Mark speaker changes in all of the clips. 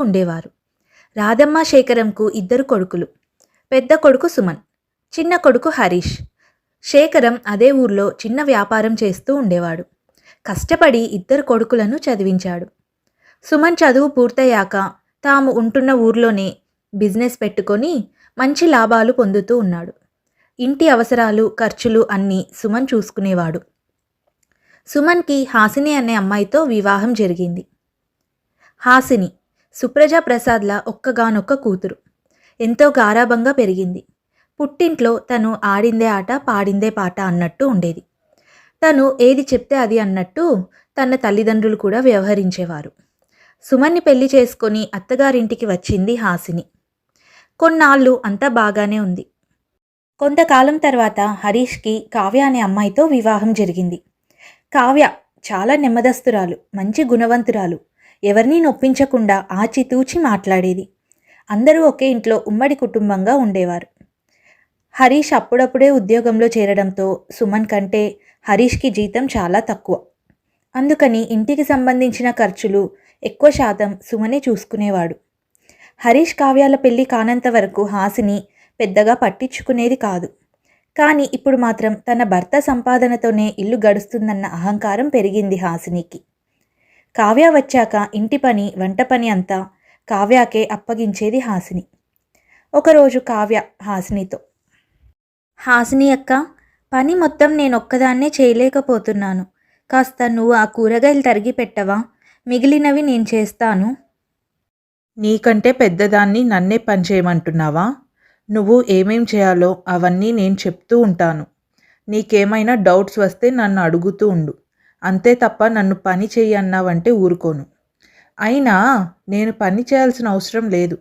Speaker 1: ఉండేవారు. రాధమ్మ శేఖరంకు ఇద్దరు కొడుకులు. పెద్ద కొడుకు సుమన్ చిన్న కొడుకు హరీష్. శేఖరం అదే ఊర్లో చిన్న వ్యాపారం చేస్తూ ఉండేవాడు. కష్టపడి ఇద్దరు కొడుకులను చదివించాడు. సుమన్ చదువు పూర్తయ్యాక తాము ఉంటున్న ఊర్లోనే బిజినెస్ పెట్టుకొని మంచి లాభాలు పొందుతూ ఉన్నాడు. ఇంటి అవసరాలు ఖర్చులు అన్నీ సుమన్ చూసుకునేవాడు. సుమన్కి హాసిని అనే అమ్మాయితో వివాహం జరిగింది. హాసిని సుప్రజ ప్రసాద్ల ఒక్కగానొక్క కూతురు. ఎంతో గారాభంగా పెరిగింది. పుట్టింట్లో తను ఆడిందే ఆట పాడిందే పాట అన్నట్టు ఉండేది. తను ఏది చెప్తే అది అన్నట్టు తన తల్లిదండ్రులు కూడా వ్యవహరించేవారు. సుమన్ని పెళ్ళి చేసుకొని అత్తగారింటికి వచ్చింది హాసిని. కొన్నాళ్ళు అంతా బాగానే ఉంది. కొంతకాలం తర్వాత హరీష్కి కావ్య అనే అమ్మాయితో వివాహం జరిగింది. కావ్య చాలా నెమ్మదస్తురాలు మంచి గుణవంతురాలు. ఎవరినీ నొప్పించకుండా ఆచితూచి మాట్లాడేది. అందరూ ఒకే ఇంట్లో ఉమ్మడి కుటుంబంగా ఉండేవారు. హరీష్ అప్పుడప్పుడే ఉద్యోగంలో చేరడంతో సుమన్ కంటే హరీష్కి జీతం చాలా తక్కువ. అందుకని ఇంటికి సంబంధించిన ఖర్చులు ఎక్కువ శాతం సుమనే చూసుకునేవాడు. హరీష్ కావ్యాల పెళ్ళి కానంత వరకు హాసిని పెద్దగా పట్టించుకునేది కాదు. కానీ ఇప్పుడు మాత్రం తన భర్త సంపాదనతోనే ఇల్లు గడుస్తుందన్న అహంకారం పెరిగింది హాసినికి. కావ్య వచ్చాక ఇంటి పని వంట పని అంతా కావ్యాకే అప్పగించేది హాసిని. ఒకరోజు కావ్య హాసినితో హాసిని అక్క పని మొత్తం నేను ఒక్కదాన్నే చేయలేకపోతున్నాను. కాస్త నువ్వు ఆ కూరగాయలు తరిగి పెట్టవా? మిగిలినవి నేను చేస్తాను.
Speaker 2: నీకంటే పెద్దదాన్ని నన్నే పని చేయమంటున్నావా? నువ్వు ఏమేం చేయాలో అవన్నీ నేను చెప్తూ ఉంటాను. నీకేమైనా డౌట్స్ వస్తే నన్ను అడుగుతూ ఉండు. అంతే తప్ప నన్ను పని చెయ్యి అన్నావంటే ఊరుకోను. అయినా నేను పని చేయాల్సిన అవసరం లేదు.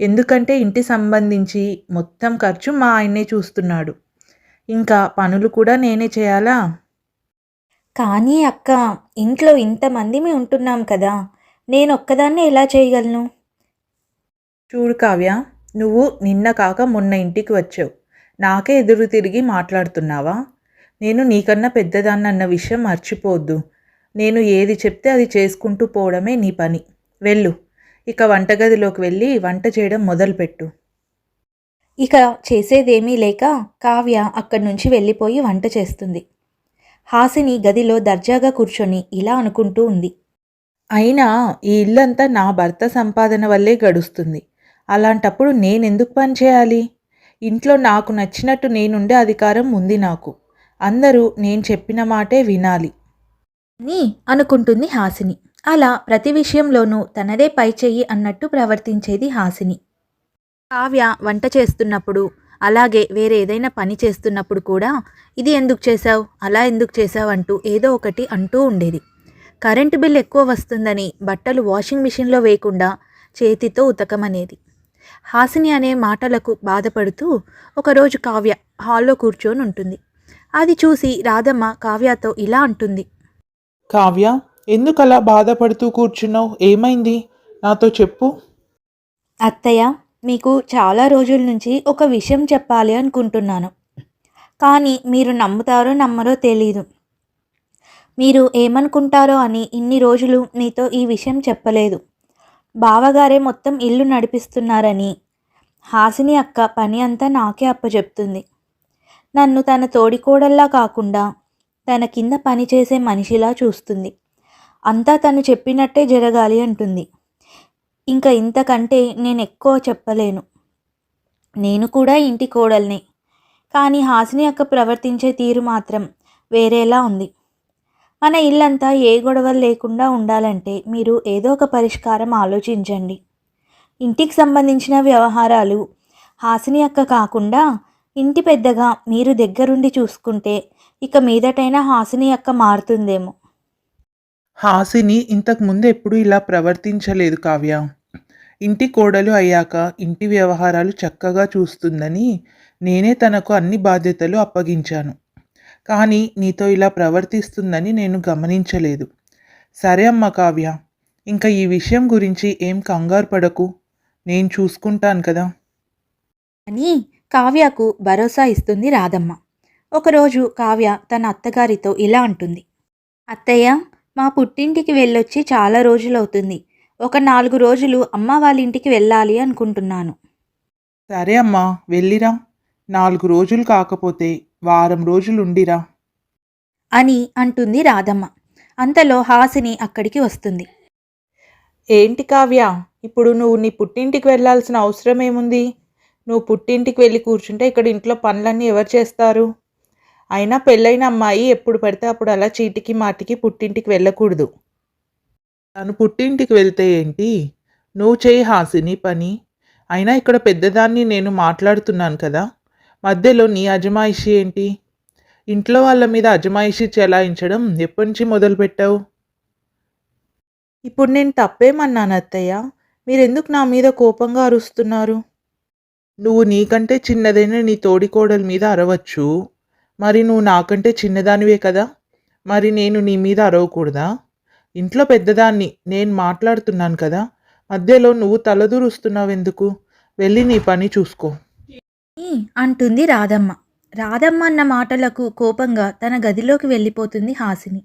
Speaker 2: ఎందుకంటే ఇంటి సంబంధించి మొత్తం ఖర్చు మా ఆయన్నే చూస్తున్నాడు. ఇంకా పనులు కూడా నేనే చేయాలా?
Speaker 1: కానీ అక్క ఇంట్లో ఇంతమంది మేము ఉంటున్నాం కదా నేను ఒక్కదాన్నే ఎలా చేయగలను?
Speaker 2: చూడు కావ్య నువ్వు నిన్న కాక మొన్న ఇంటికి వచ్చావు. నాకే ఎదురు తిరిగి మాట్లాడుతున్నావా? నేను నీకన్నా పెద్దదాన్ని అన్న విషయం మర్చిపోవద్దు నేను ఏది చెప్తే అది చేసుకుంటూ పోవడమే నీ పని. వెళ్ళు. ఇక వంటగదిలోకి వెళ్ళి వంట చేయడం మొదలుపెట్టు.
Speaker 1: ఇక చేసేదేమీ లేక కావ్య అక్కడి నుంచి వెళ్ళిపోయి వంట చేస్తుంది. హాసిని గదిలో దర్జాగా కూర్చొని ఇలా అనుకుంటూ ఉంది.
Speaker 2: అయినా ఈ ఇల్లంతా నా భర్త సంపాదన వల్లే గడుస్తుంది. అలాంటప్పుడు నేనెందుకు పని చేయాలి? ఇంట్లో నాకు నచ్చినట్టు నేనుండే అధికారం ఉంది నాకు. అందరూ నేను చెప్పిన మాటే వినాలి.
Speaker 1: అని అనుకుంటుంది హాసిని. అలా ప్రతి విషయంలోనూ తనదే పై చెయ్యి అన్నట్టు ప్రవర్తించేది హాసిని. కావ్య వంట చేస్తున్నప్పుడు అలాగే వేరే ఏదైనా పని చేస్తున్నప్పుడు కూడా ఇది ఎందుకు చేశావు? అలా ఎందుకు చేశావు? అంటూ ఏదో ఒకటి అంటూ ఉండేది. కరెంటు బిల్ ఎక్కువ వస్తుందని బట్టలు వాషింగ్ మిషన్లో వేయకుండా చేతితో ఉతకమనేది. హాసిని అనే మాటలకు బాధపడుతూ ఒకరోజు కావ్య హాల్లో కూర్చొని ఉంటుంది అది చూసి రాధమ్మ కావ్యతో ఇలా అంటుంది.
Speaker 2: కావ్య ఎందుకు అలా బాధపడుతూ కూర్చున్నావు? ఏమైంది? నాతో చెప్పు.
Speaker 1: అత్తయ్య మీకు చాలా రోజుల నుంచి ఒక విషయం చెప్పాలి అనుకుంటున్నాను. కానీ మీరు నమ్ముతారో నమ్మరో తెలీదు. మీరు ఏమనుకుంటారో అని ఇన్ని రోజులు మీతో ఈ విషయం చెప్పలేదు. బావగారే మొత్తం ఇల్లు నడిపిస్తున్నారని హాసిని అక్క పని అంతా నాకే అప్పచెప్తుంది. నన్ను తన తోడికోడల్లా కాకుండా తన కింద పని చేసే మనిషిలా చూస్తుంది. అంతా తను చెప్పినట్టే జరగాలి అంటుంది. ఇంకా ఇంతకంటే నేను ఎక్కువ చెప్పలేను. నేను కూడా ఇంటి కోడల్ని. కానీ హాసిని అక్క ప్రవర్తించే తీరు మాత్రం వేరేలా ఉంది. మన ఇల్లంతా ఏ గొడవలు లేకుండా ఉండాలంటే మీరు ఏదో ఒక పరిష్కారం ఆలోచించండి. ఇంటికి సంబంధించిన వ్యవహారాలు హాసిని అక్క కాకుండా ఇంటి పెద్దగా మీరు దగ్గరుండి చూసుకుంటే ఇక మీదటైనా హాసిని అక్క మారుతుందేమో.
Speaker 2: హాసిని ఇంతకు ముందు ఎప్పుడూ ఇలా ప్రవర్తించలేదు కావ్య. ఇంటి కోడలు అయ్యాక ఇంటి వ్యవహారాలు చక్కగా చూస్తుందని నేనే తనకు అన్ని బాధ్యతలు అప్పగించాను. కానీ నీతో ఇలా ప్రవర్తిస్తుందని నేను గమనించలేదు. సరే అమ్మ కావ్య ఇంకా ఈ విషయం గురించి ఏం కంగారు పడకు. నేను చూసుకుంటాను కదా.
Speaker 1: అని కావ్యకు భరోసా ఇస్తుంది రాధమ్మ. ఒకరోజు కావ్య తన అత్తగారితో ఇలా అంటుంది. అత్తయ్య మా పుట్టింటికి వెళ్ళొచ్చి చాలా రోజులవుతుంది.
Speaker 3: ఒక నాలుగు రోజులు అమ్మ వాళ్ళ ఇంటికి వెళ్ళాలి అనుకుంటున్నాను.
Speaker 1: సరే అమ్మా వెళ్ళిరా. నాలుగు రోజులు కాకపోతే వారం రోజులు ఉండిరా.
Speaker 3: అని అంటుంది రాధమ్మ. అంతలో హాసిని అక్కడికి వస్తుంది.
Speaker 1: ఏంటి కావ్య ఇప్పుడు నువ్వు నీ పుట్టింటికి వెళ్ళాల్సిన అవసరం ఏముంది? నువ్వు పుట్టింటికి వెళ్ళి కూర్చుంటే ఇక్కడ ఇంట్లో పనులన్నీ ఎవరు చేస్తారు? అయినా పెళ్ళైన అమ్మాయి ఎప్పుడు పడితే అప్పుడు అలా చీటికి మాటికి పుట్టింటికి వెళ్ళకూడదు. తను పుట్టింటికి వెళ్తే ఏంటి? నువ్వు చేయి హాసిని పని. అయినా ఇక్కడ పెద్దదాన్ని నేను మాట్లాడుతున్నాను కదా. మధ్యలో నీ అజమాయిషి ఏంటి? ఇంట్లో వాళ్ళ మీద అజమాయిషి చెలాయించడం ఎప్పటి నుంచి మొదలుపెట్టావు ఇప్పుడు నేను తప్పేమన్నాను అత్తయ్య? మీరెందుకు నా మీద కోపంగా అరుస్తున్నారు? నువ్వు నీకంటే చిన్నదైన నీ తోడికోడల మీద అరవచ్చు. మరి నువ్వు నాకంటే చిన్నదానివే కదా? మరి నేను నీ మీద అరవకూడదా? ఇంట్లో పెద్దదాన్ని నేను మాట్లాడుతున్నాను కదా? మధ్యలో నువ్వు తలదూరుస్తున్నావెందుకు? వెళ్ళి నీ పని చూసుకో.
Speaker 3: అంటుంది రాధమ్మ. రాధమ్మ అన్న మాటలకు కోపంగా తన గదిలోకి వెళ్ళిపోతుంది హాసిని.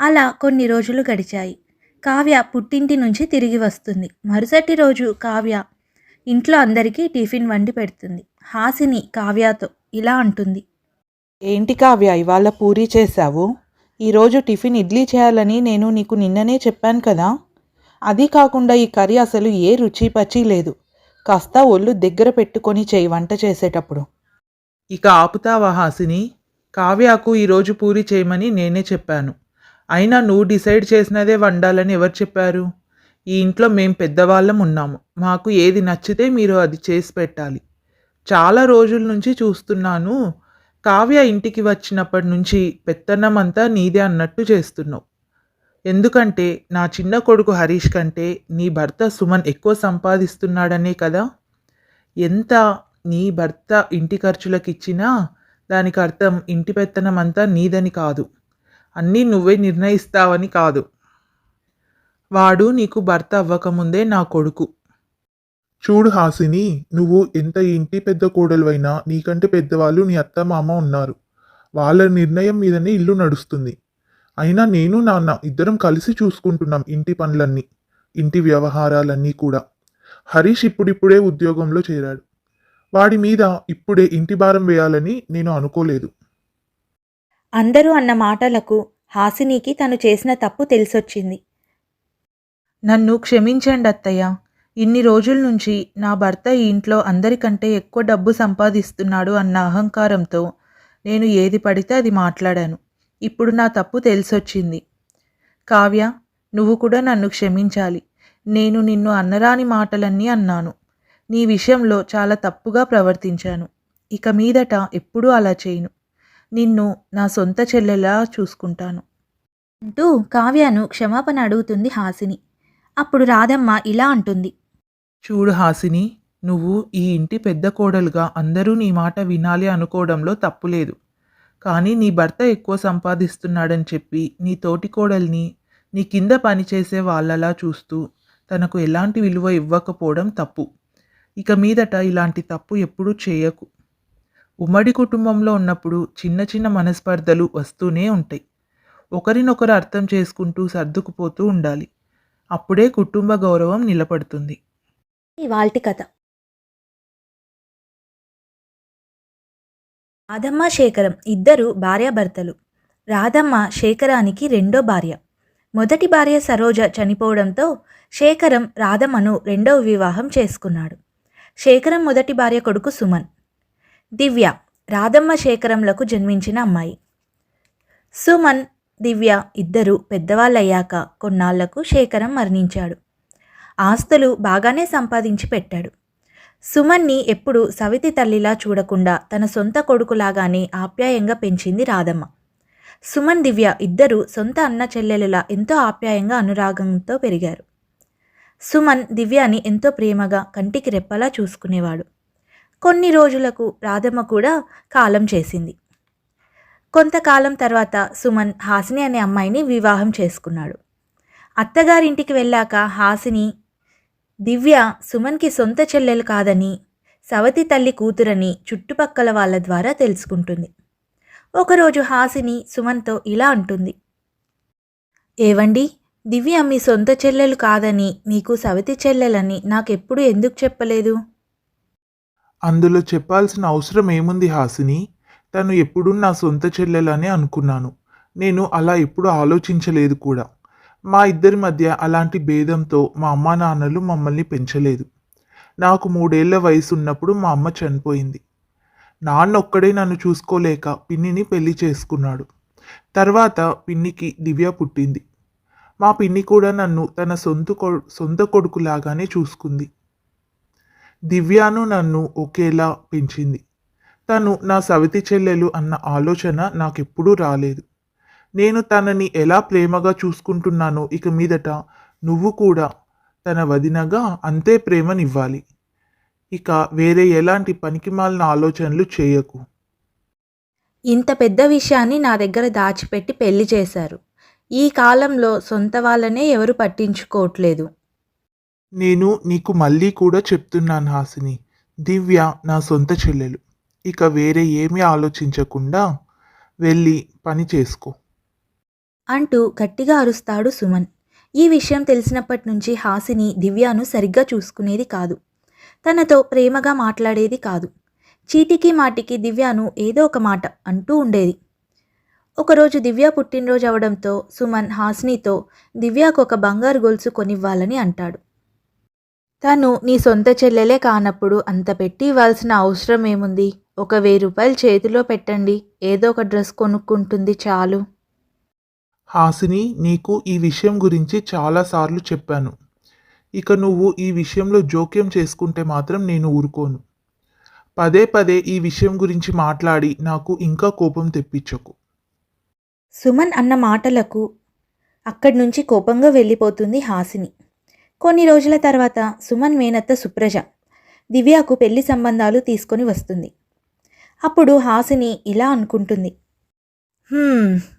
Speaker 3: అలా కొన్ని రోజులు గడిచాయి. కావ్య పుట్టింటి నుంచి తిరిగి వస్తుంది. మరుసటి రోజు కావ్య ఇంట్లో అందరికీ టిఫిన్ వండి పెడుతుంది. హాసిని కావ్యతో ఇలా అంటుంది.
Speaker 1: ఏంటి కావ్య ఇవాళ పూరీ చేశావు? ఈరోజు టిఫిన్ ఇడ్లీ చేయాలని నేను నీకు నిన్ననే చెప్పాను కదా? అది కాకుండా ఈ కర్రీ అసలు ఏ రుచి పచి లేదు. కాస్త ఒళ్ళు దగ్గర పెట్టుకొని చేయి వంట చేసేటప్పుడు. ఇక ఆపుతావా హాసిని? కావ్యకు ఈరోజు పూరి చేయమని నేనే చెప్పాను. అయినా నువ్వు డిసైడ్ చేసినదే వండాలని ఎవరు చెప్పారు? ఈ ఇంట్లో మేం పెద్దవాళ్ళం ఉన్నాము. మాకు ఏది నచ్చితే మీరు అది చేసి పెట్టాలి. చాలా రోజుల నుంచి చూస్తున్నాను. కావ్య ఇంటికి వచ్చినప్పటి నుంచి పెత్తనం అంతా నీదే అన్నట్టు చేస్తున్నావు. ఎందుకంటే నా చిన్న కొడుకు హరీష్ కంటే నీ భర్త సుమన్ ఎక్కువ సంపాదిస్తున్నాడనే కదా? ఎంత నీ భర్త ఇంటి ఖర్చులకు ఇచ్చినా దానికి అర్థం ఇంటి పెత్తనం అంతా నీదని కాదు. అన్నీ నువ్వే నిర్ణయిస్తావని కాదు. వాడు నీకు భర్త అవ్వకముందే నా కొడుకు.
Speaker 4: చూడు హాసిని నువ్వు ఎంత ఇంటి పెద్ద కోడలువైనా నీకంటే పెద్దవాళ్ళు నీ అత్త మామ ఉన్నారు. వాళ్ళ నిర్ణయం మీదనే ఇల్లు నడుస్తుంది. అయినా నేను నాన్న ఇద్దరం కలిసి చూసుకుంటున్నాం ఇంటి పనులన్నీ ఇంటి వ్యవహారాలన్నీ కూడా. హరీష్ ఇప్పుడిప్పుడే ఉద్యోగంలో చేరాడు. వాడి మీద ఇప్పుడే ఇంటి భారం వేయాలని నేను అనుకోలేదు.
Speaker 3: అందరూ అన్న మాటలకు హాసినికి తను చేసిన తప్పు తెలిసొచ్చింది.
Speaker 1: నన్ను క్షమించండి అత్తయ్య ఇన్ని రోజుల నుంచి నా భర్త ఈ ఇంట్లో అందరికంటే ఎక్కువ డబ్బు సంపాదిస్తున్నాడు అన్న అహంకారంతో నేను ఏది పడితే అది మాట్లాడాను. ఇప్పుడు నా తప్పు తెలిసొచ్చింది. కావ్య నువ్వు కూడా నన్ను క్షమించాలి. నేను నిన్ను అన్నరాని మాటలన్నీ అన్నాను. నీ విషయంలో చాలా తప్పుగా ప్రవర్తించాను. ఇక మీదట ఎప్పుడూ అలా చేయను. నిన్ను నా సొంత చెల్లెలా చూసుకుంటాను.
Speaker 3: అంటూ కావ్యను క్షమాపణ అడుగుతుంది హాసిని. అప్పుడు రాధమ్మ ఇలా అంటుంది.
Speaker 1: చూడు హాసిని నువ్వు ఈ ఇంటి పెద్ద కోడలుగా అందరూ నీ మాట వినాలి అనుకోవడంలో తప్పులేదు. కానీ నీ భర్త ఎక్కువ సంపాదిస్తున్నాడని చెప్పి నీ తోటి కోడల్ని నీ కింద పనిచేసే వాళ్ళలా చూస్తూ తనకు ఎలాంటి విలువ ఇవ్వకపోవడం తప్పు. ఇక మీదట ఇలాంటి తప్పు ఎప్పుడూ చేయకు. ఉమ్మడి కుటుంబంలో ఉన్నప్పుడు చిన్న చిన్న మనస్పర్ధలు వస్తూనే ఉంటాయి. ఒకరినొకరు అర్థం చేసుకుంటూ సర్దుకుపోతూ ఉండాలి. అప్పుడే కుటుంబ గౌరవం నిలబడుతుంది.
Speaker 3: ఇవాల్టి కథ. రాధమ్మ శేఖరం ఇద్దరు భార్యాభర్తలు. రాధమ్మ శేఖరానికి రెండో భార్య. మొదటి భార్య సరోజ చనిపోవడంతో శేఖరం రాధమ్మను రెండవ వివాహం చేసుకున్నాడు. శేఖరం మొదటి భార్య కొడుకు సుమన్. దివ్య రాధమ్మ శేఖరంలకు జన్మించిన అమ్మాయి. సుమన్ దివ్య ఇద్దరు పెద్దవాళ్ళయ్యాక కొన్నాళ్ళకు శేఖరం మరణించాడు. ఆస్తులు బాగానే సంపాదించి పెట్టాడు. సుమన్ని ఎప్పుడు సవితి తల్లిలా చూడకుండా తన సొంత కొడుకులాగానే ఆప్యాయంగా పెంచింది రాధమ్మ. సుమన్ దివ్య ఇద్దరు సొంత అన్న చెల్లెలులా ఎంతో ఆప్యాయంగా అనురాగంతో పెరిగారు. సుమన్ దివ్యాని ఎంతో ప్రేమగా కంటికి రెప్పలా చూసుకునేవాడు. కొన్ని రోజులకు రాధమ్మ కూడా కాలం చేసింది. కొంతకాలం తర్వాత సుమన్ హాసిని అనే అమ్మాయిని వివాహం చేసుకున్నాడు. అత్తగారింటికి వెళ్ళాక హాసిని దివ్య సుమన్కి సొంత చెల్లెలు కాదని సవతి తల్లి కూతురని చుట్టుపక్కల వాళ్ళ ద్వారా తెలుసుకుంటుంది. ఒకరోజు హాసిని సుమన్తో ఇలా అంటుంది. ఏవండి
Speaker 1: దివ్య మీ సొంత చెల్లెలు కాదని మీకు సవతి చెల్లెలని నాకెప్పుడు ఎందుకు చెప్పలేదు?
Speaker 4: అందులో చెప్పాల్సిన అవసరం ఏముంది హాసిని? తను ఎప్పుడూ నా సొంత చెల్లెలని అనుకున్నాను. నేను అలా ఎప్పుడు ఆలోచించలేదు కూడా. మా ఇద్దరి మధ్య అలాంటి భేదంతో మా అమ్మ నాన్నలు మమ్మల్ని పెంచలేదు. నాకు మూడేళ్ళ వయసు ఉన్నప్పుడు మా అమ్మ చనిపోయింది. నాన్న ఒక్కడే నన్ను చూసుకోలేక పిన్నిని పెళ్ళి చేసుకున్నాడు. తర్వాత పిన్నికి దివ్య పుట్టింది. మా పిన్ని కూడా నన్ను తన సొంత కొ సొంత కొడుకులాగానే చూసుకుంది. దివ్యాను నన్ను ఒకేలా పెంచింది. తను నా సవితి చెల్లెలు అన్న ఆలోచన నాకెప్పుడూ రాలేదు. నేను తనని ఎలా ప్రేమగా చూసుకుంటున్నానో ఇక మీదట నువ్వు కూడా తన వదినగా అంతే ప్రేమనివ్వాలి. ఇక వేరే ఎలాంటి పనికిమాలిన ఆలోచనలు చేయకు.
Speaker 1: ఇంత పెద్ద విషయాన్ని నా దగ్గర దాచిపెట్టి పెళ్ళి చేశారు. ఈ కాలంలో సొంత వాళ్ళనే ఎవరు పట్టించుకోవట్లేదు.
Speaker 4: నేను నీకు మళ్ళీ కూడా చెప్తున్నాను హాసిని. దివ్య నా సొంత చెల్లెలు. ఇక వేరే ఏమీ ఆలోచించకుండా వెళ్ళి పని చేసుకో.
Speaker 1: అంటూ గట్టిగా అరుస్తాడు సుమన్. ఈ విషయం తెలిసినప్పటి నుంచి హాసిని దివ్యను సరిగ్గా చూసుకునేది కాదు. తనతో ప్రేమగా మాట్లాడేది కాదు. చీటికి మాటికి దివ్యను ఏదో ఒక మాట అంటూ ఉండేది. ఒకరోజు దివ్య పుట్టినరోజు అవడంతో సుమన్ హాసినితో దివ్యకు ఒక బంగారు గొలుసు కొనివ్వాలని అంటాడు. తను నీ సొంత చెల్లెలే కానప్పుడు అంత పెట్టి ఇవ్వాల్సిన అవసరం ఏముంది? ఒక వెయ్యి రూపాయలు చేతిలో పెట్టండి. ఏదో ఒక డ్రెస్ కొనుక్కుంటుంది చాలు.
Speaker 4: హాసిని నీకు ఈ విషయం గురించి చాలాసార్లు చెప్పాను. ఇక నువ్వు ఈ విషయంలో జోక్యం చేసుకుంటే మాత్రం నేను ఊరుకోను. పదే పదే ఈ విషయం గురించి మాట్లాడి నాకు ఇంకా కోపం తెప్పించకు.
Speaker 1: సుమన్ అన్న మాటలకు అక్కడి నుంచి కోపంగా వెళ్ళిపోతుంది హాసిని. కొన్ని రోజుల తర్వాత సుమన్ మేనత్త సుప్రజ దివ్యకు పెళ్ళి సంబంధాలు తీసుకొని వస్తుంది. అప్పుడు హాసిని ఇలా అనుకుంటుంది.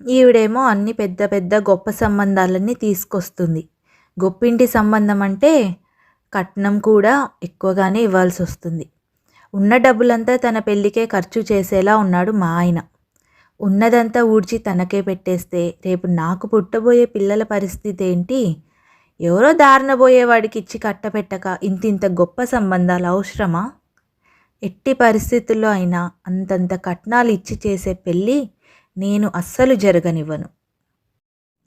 Speaker 1: ఈవిడేమో అన్ని పెద్ద పెద్ద గొప్ప సంబంధాలన్నీ తీసుకొస్తుంది. గొప్పింటి సంబంధం అంటే కట్నం కూడా ఎక్కువగానే ఇవ్వాల్సి వస్తుంది. ఉన్న డబ్బులంతా తన పెళ్ళికే ఖర్చు చేసేలా ఉన్నాడు మా ఆయన. ఉన్నదంతా ఊడ్చి తనకే పెట్టేస్తే రేపు నాకు పుట్టబోయే పిల్లల పరిస్థితి ఏంటి? ఎవరో దారిన పోయేవాడికి ఇచ్చి కట్టపెట్టక ఇంతింత గొప్ప సంబంధాలు అవసరమా? ఎట్టి పరిస్థితుల్లో అయినా అంతంత కట్నాలు ఇచ్చి చేసే పెళ్ళి నేను అస్సలు జరగనివ్వను.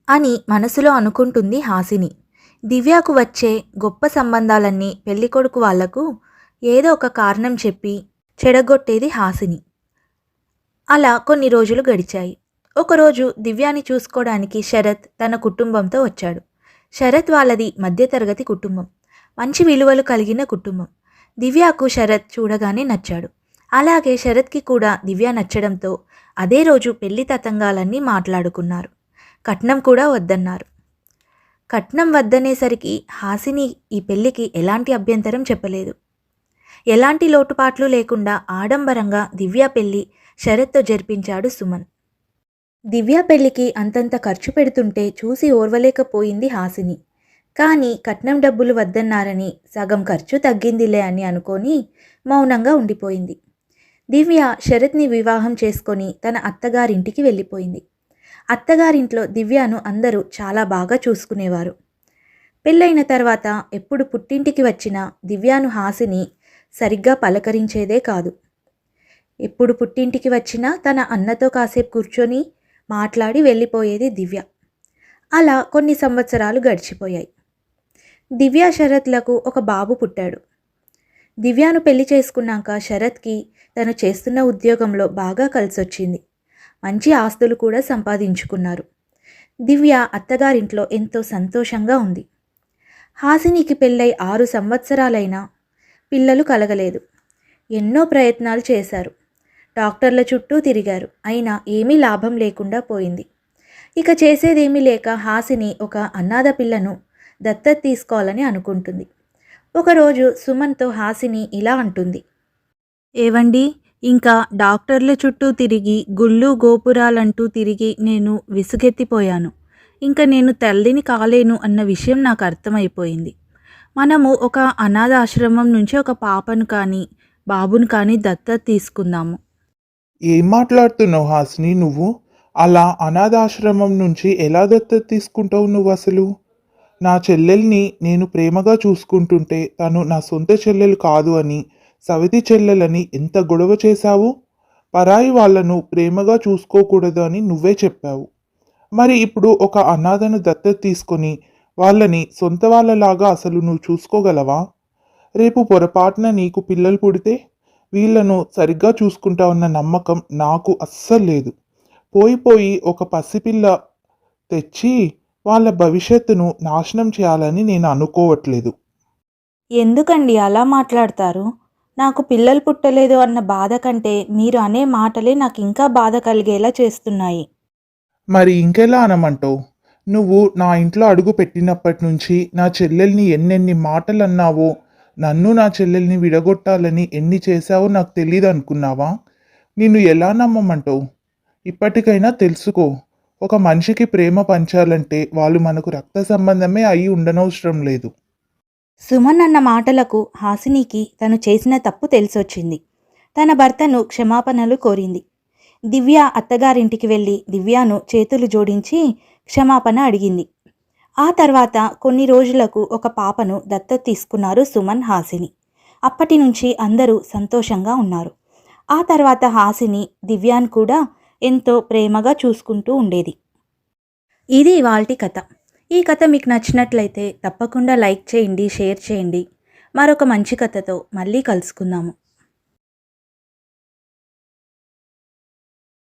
Speaker 1: అని మనసులో అనుకుంటుంది హాసిని. దివ్యాకు వచ్చే గొప్ప సంబంధాలన్నీ పెళ్ళికొడుకు వాళ్ళకు ఏదో ఒక కారణం చెప్పి చెడగొట్టేది హాసిని. అలా కొన్ని రోజులు గడిచాయి. ఒకరోజు దివ్యాని చూసుకోవడానికి శరత్ తన కుటుంబంతో వచ్చాడు. శరత్ వాళ్ళది మధ్యతరగతి కుటుంబం. మంచి విలువలు కలిగిన కుటుంబం. దివ్యకు శరత్ చూడగానే నచ్చాడు. అలాగే శరత్కి కూడా దివ్య నచ్చడంతో అదే రోజు పెళ్ళి తతంగాలన్నీ మాట్లాడుకున్నారు. కట్నం కూడా వద్దన్నారు. కట్నం వద్దనేసరికి హాసిని ఈ పెళ్ళికి ఎలాంటి అభ్యంతరం చెప్పలేదు. ఎలాంటి లోటుపాట్లు లేకుండా ఆడంబరంగా దివ్య పెళ్ళి శరత్తో జరిపించాడు సుమన్. దివ్య పెళ్ళికి అంతంత ఖర్చు పెడుతుంటే చూసి ఓర్వలేకపోయింది హాసిని. కానీ కట్నం డబ్బులు వద్దన్నారని సగం ఖర్చు తగ్గిందిలే అని అనుకొని మౌనంగా ఉండిపోయింది. దివ్య శరత్ని వివాహం చేసుకొని తన అత్తగారింటికి వెళ్ళిపోయింది. అత్తగారింట్లో దివ్యను అందరూ చాలా బాగా చూసుకునేవారు. పెళ్ళైన తర్వాత ఎప్పుడు పుట్టింటికి వచ్చినా దివ్యాను హాసిని సరిగ్గా పలకరించేదే కాదు. ఎప్పుడు పుట్టింటికి వచ్చినా తన అన్నతో కాసేపు కూర్చొని మాట్లాడి వెళ్ళిపోయేది దివ్య. అలా కొన్ని సంవత్సరాలు గడిచిపోయాయి. దివ్య శరత్లకు ఒక బాబు పుట్టాడు. దివ్యాను పెళ్ళి చేసుకున్నాక శరత్కి తను చేస్తున్న ఉద్యోగంలో బాగా కలిసొచ్చింది. మంచి ఆస్తులు కూడా సంపాదించుకున్నారు. దివ్య అత్తగారింట్లో ఎంతో సంతోషంగా ఉంది. హాసినికి పెళ్ళై ఆరు సంవత్సరాలైనా పిల్లలు కలగలేదు. ఎన్నో ప్రయత్నాలు చేశారు. డాక్టర్ల చుట్టూ తిరిగారు. అయినా ఏమీ లాభం లేకుండా పోయింది. ఇక చేసేదేమీ లేక హాసిని ఒక అనాథ పిల్లను దత్తత తీసుకోవాలని అనుకుంటుంది. ఒకరోజు సుమన్తో హాసిని ఇలా అంటుంది. ఏవండి ఇంకా డాక్టర్ల చుట్టూ తిరిగి గుళ్ళు గోపురాలంటూ తిరిగి నేను విసుగెత్తిపోయాను. ఇంకా నేను తల్లిని కాలేను అన్న విషయం నాకు అర్థమైపోయింది. మనము ఒక అనాథ ఆశ్రమం నుంచి ఒక పాపను కానీ బాబును కానీ దత్తత తీసుకుందాము.
Speaker 4: ఏం మాట్లాడుతున్నావు హాసిని నువ్వు? అలా అనాథాశ్రమం నుంచి ఎలా దత్తత తీసుకుంటావు నువ్వు అసలు? నా చెల్లెల్ని నేను ప్రేమగా చూసుకుంటుంటే తను నా సొంత చెల్లెలు కాదు అని సవితి చెల్లెలని ఎంత గొడవ చేశావు? పరాయి వాళ్ళను ప్రేమగా చూసుకోకూడదు అని నువ్వే చెప్పావు. మరి ఇప్పుడు ఒక అనాథను దత్తత తీసుకొని వాళ్ళని సొంత వాళ్ళలాగా అసలు నువ్వు చూసుకోగలవా? రేపు పొరపాటున నీకు పిల్లలు పుడితే వీళ్ళను సరిగ్గా చూసుకుంటావన్న నమ్మకం నాకు అస్సలు లేదు. పోయి పోయి ఒక పసిపిల్ల తెచ్చి వాళ్ళ భవిష్యత్తును నాశనం చేయాలని నేను అనుకోవట్లేదు.
Speaker 1: ఎందుకండి అలా మాట్లాడతారు? నాకు పిల్లలు పుట్టలేదు అన్న బాధ కంటే మీరు అనే మాటలే నాకు ఇంకా బాధ కలిగేలా చేస్తున్నాయి.
Speaker 4: మరి ఇంకెలా అనమంటావు? నువ్వు నా ఇంట్లో అడుగు పెట్టినప్పటి నుంచి నా చెల్లెల్ని ఎన్నెన్ని మాటలు అన్నావో నన్ను నా చెల్లెల్ని విడగొట్టాలని ఎన్ని చేశావో నాకు తెలియదు అనుకున్నావా? నిన్ను ఎలా నమ్మమంటావు? ఇప్పటికైనా తెలుసుకో. ఒక మనిషికి ప్రేమ పంచాలంటే వాళ్ళు మనకు రక్త సంబంధమే అయి ఉండనవసరం లేదు.
Speaker 1: సుమన్ అన్న మాటలకు హాసినికి తను చేసిన తప్పు తెలిసొచ్చింది. తన భర్తను క్షమాపణలు కోరింది. దివ్య అత్తగారింటికి వెళ్ళి దివ్యాను చేతులు జోడించి క్షమాపణ అడిగింది. ఆ తర్వాత కొన్ని రోజులకు ఒక పాపను దత్తత తీసుకున్నారు సుమన్ హాసిని. అప్పటి నుంచి అందరూ సంతోషంగా ఉన్నారు. ఆ తర్వాత హాసిని దివ్యాన్ కూడా ఎంతో ప్రేమగా చూసుకుంటూ ఉండేది. ఇది ఇవాల్టి కథ. ఈ కథ మీకు నచ్చినట్లయితే తప్పకుండా లైక్ చేయండి షేర్ చేయండి. మరొక మంచి కథతో మళ్ళీ కలుసుకుందాము.